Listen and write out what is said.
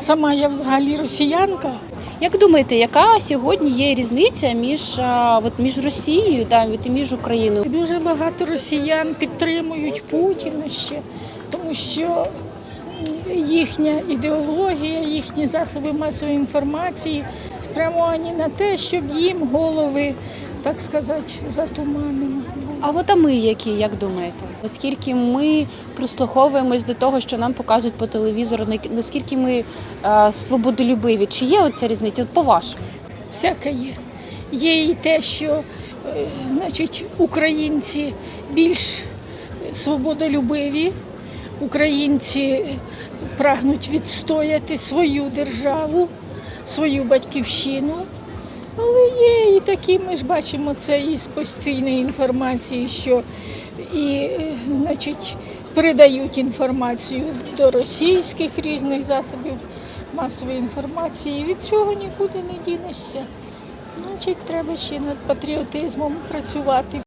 Сама я взагалі росіянка. Як думаєте, яка сьогодні є різниця між, а, от, між Росією та от, і між Україною? Дуже багато росіян підтримують Путіна ще, тому що їхня ідеологія, їхні засоби масової інформації спрямовані на те, щоб їм голови, так сказати, затуманені. А от а ми які, як думаєте? Наскільки ми прислуховуємось до того, що нам показують по телевізору, наскільки ми е, свободолюбиві? Чи є оця різниця? От по-вашому? Всяке є. Є і те, що е, значить, українці більш свободолюбиві, українці прагнуть відстояти свою державу, свою батьківщину. Але є і такі, ми ж бачимо це із постійної інформації, що і, е, значить, передають інформацію до російських різних засобів масової інформації. Від цього нікуди не дінешся. Значить, треба ще над патріотизмом працювати.